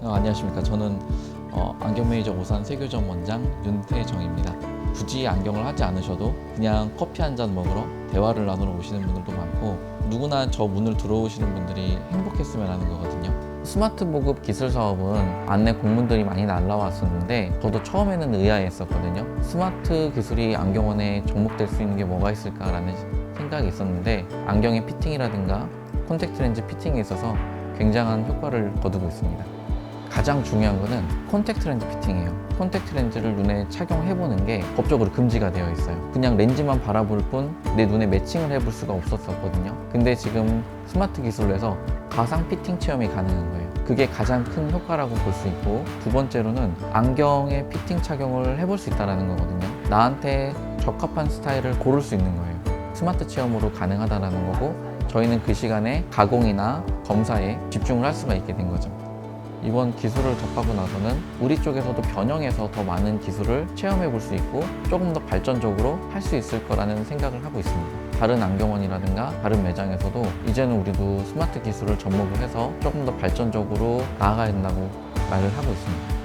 어, 안녕하십니까. 저는 어, 안경 매니저 오산 세교점 원장 윤태정입니다. 굳이 안경을 하지 않으셔도 그냥 커피 한 잔 먹으러 대화를 나누러 오시는 분들도 많고 누구나 저 문을 들어오시는 분들이 행복했으면 하는 거거든요. 스마트 보급 기술 사업은 안내 공문들이 많이 날라왔었는데 저도 처음에는 의아했었거든요. 스마트 기술이 안경원에 접목될 수 있는 게 뭐가 있을까라는 생각이 있었는데 안경의 피팅이라든가 콘택트 렌즈 피팅에 있어서 굉장한 효과를 거두고 있습니다. 가장 중요한 거는 콘택트 렌즈 피팅이에요. 콘택트 렌즈를 눈에 착용해보는 게 법적으로 금지가 되어 있어요. 그냥 렌즈만 바라볼 뿐 내 눈에 매칭을 해볼 수가 없었었거든요. 근데 지금 스마트 기술로 해서 가상 피팅 체험이 가능한 거예요. 그게 가장 큰 효과라고 볼 수 있고 두 번째로는 안경에 피팅 착용을 해볼 수 있다는 거거든요. 나한테 적합한 스타일을 고를 수 있는 거예요. 스마트 체험으로 가능하다는 거고 저희는 그 시간에 가공이나 검사에 집중을 할 수가 있게 된 거죠. 이번 기술을 접하고 나서는 우리 쪽에서도 변형해서 더 많은 기술을 체험해 볼 수 있고 조금 더 발전적으로 할 수 있을 거라는 생각을 하고 있습니다. 다른 안경원이라든가 다른 매장에서도 이제는 우리도 스마트 기술을 접목을 해서 조금 더 발전적으로 나아가야 된다고 말을 하고 있습니다.